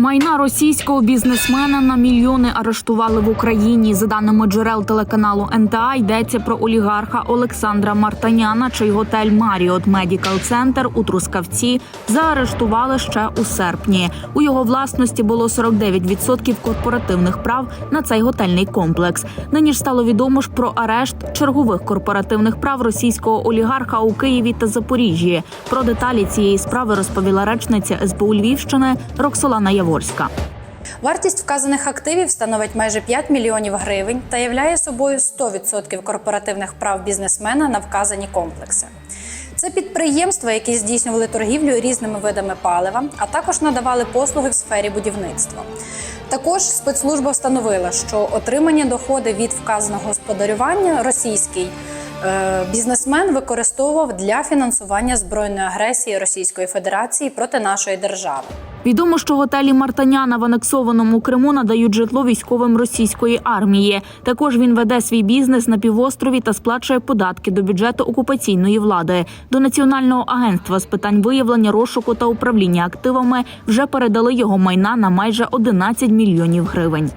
Майна російського бізнесмена на мільйони арештували в Україні. За даними джерел телеканалу НТА, йдеться про олігарха Олександра Мартаняна, чий готель Маріот Медікал Центр у Трускавці заарештували ще у серпні. У його власності було 49% корпоративних прав на цей готельний комплекс. Нині ж стало відомо ж про арешт чергових корпоративних прав російського олігарха у Києві та Запоріжжі. Про деталі цієї справи розповіла речниця СБУ Львівщини Роксолана Яворська. Вартість вказаних активів становить майже 5 мільйонів гривень та являє собою 100% корпоративних прав бізнесмена на вказані комплекси. Це підприємства, які здійснювали торгівлю різними видами палива, а також надавали послуги в сфері будівництва. Також спецслужба встановила, що отримані доходи від вказаного господарювання російський е, бізнесмен використовував для фінансування збройної агресії Російської Федерації проти нашої держави. Відомо, що готелі Мартаняна в анексованому Криму надають житло військовим російської армії. Також він веде свій бізнес на півострові та сплачує податки до бюджету окупаційної влади. До Національного агентства з питань виявлення розшуку та управління активами вже передали його майна на майже 11 мільйонів гривень.